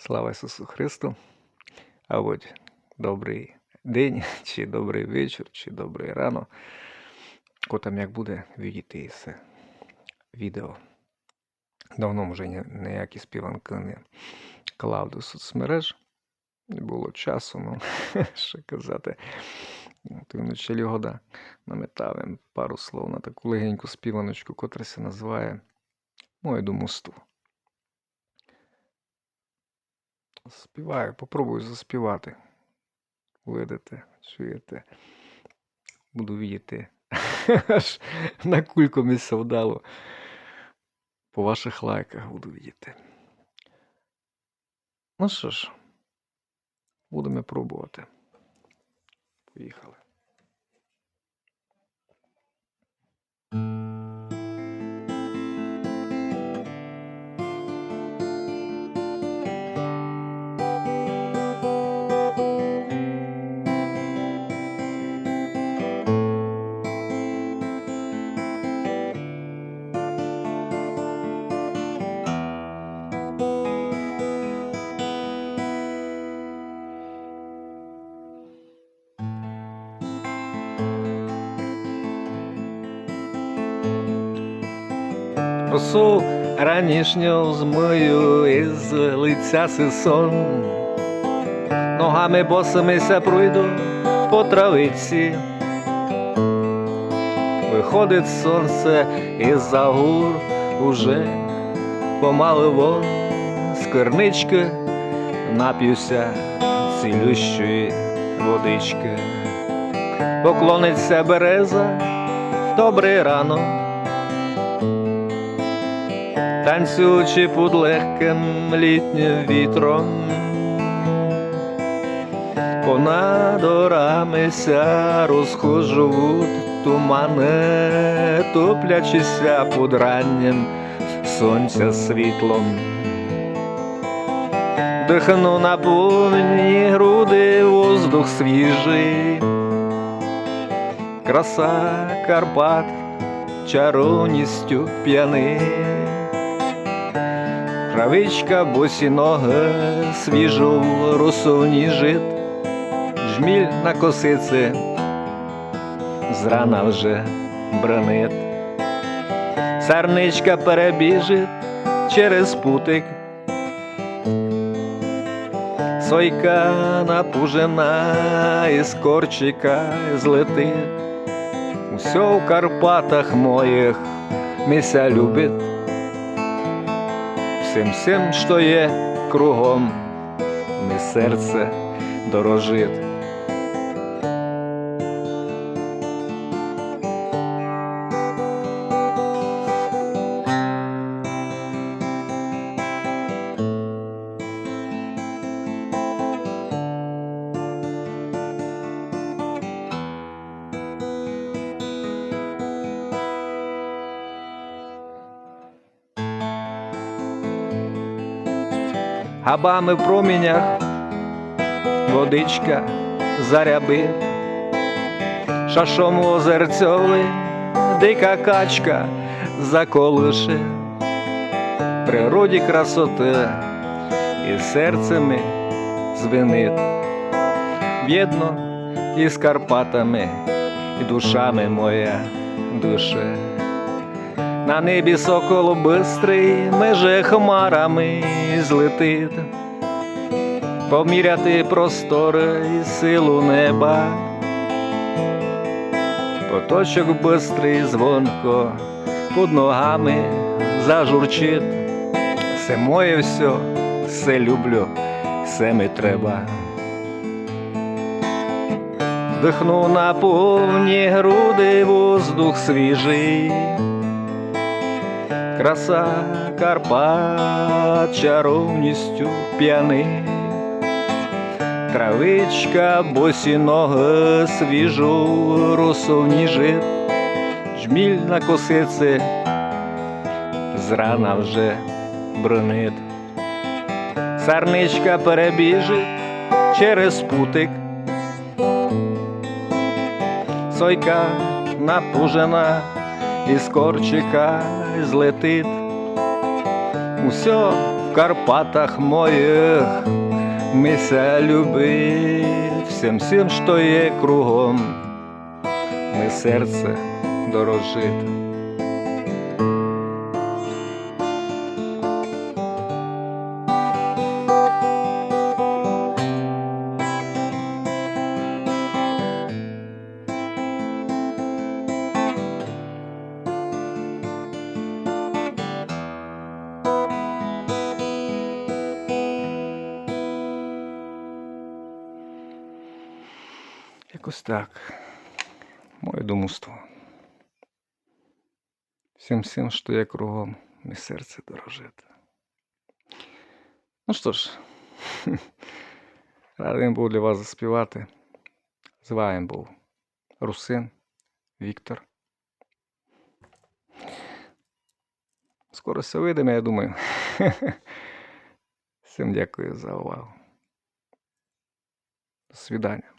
Слава Ісусу Христу! А от добрий день, чи добрий вечір, чи добрий рано. Ко там як буде видіти це відео. Давно вже ніякі співанки не клав до соцмереж. Не було часу, ну, що казати. От і вночі года наметав пару слов на таку легеньку співаночку, котра називає Моє до мосту. Співаю, попробую заспівати. Видите, чуєте. Буду віяти. Аж на кульку місце вдало. По ваших лайках буду віяти. Ну що ж, будемо пробувати. Поїхали. Росу ранішню змию із лиця сисон. Ногами босимися пройду по травиці. Виходить сонце із-за гур уже помали вон з кернички нап'юся цілющої водички. Поклониться береза, добрий ранок. Танцюючи під легким літнім вітром. Понад орамися розхожуть тумани, топлячися під раннім сонця світлом. Дихну на повні груди воздух свіжий, краса Карпат чаровністю п'яний. Травичка, босі ноги, свіжу росу ніжит, жміль на косиці, зрана вже бранит. Сарничка перебіжить через путик, сойка напужена із корчика злетить. Усьо в Карпатах моїх мися любить всім всім, що є кругом, ми серце дорожит. Габами в промінях водичка заряби, шашом озерцьовий, дика качка заколише, природі красоти і серцями звенить, в'єдно із Карпатами, і душами моя душе. На небі сокол бистрий, меже хмарами злетить, поміряти простори і силу неба, поточок бистрий звонко під ногами зажурчить, все моє все, все люблю, все ми треба. Дихну на повні груди воздух свіжий. Краса Карпат чаровністю п'яний, травичка, босі ноги, свіжу росу ніжит, жміль на косиці, зрана вже бронит. Сарничка перебіжить через путик, сойка напужена із корчика злетить. Усьо в Карпатах моїх мися любить всім всім, що є кругом, ми серце дорожить. Якось так. Моє думство. Всім всім, що є кругом, мій серце дорожить. Ну що ж, радий був для вас заспівати. З вами був Русин Віктор. Скоро все вийдемо, я думаю. Всім дякую за увагу. До свидання.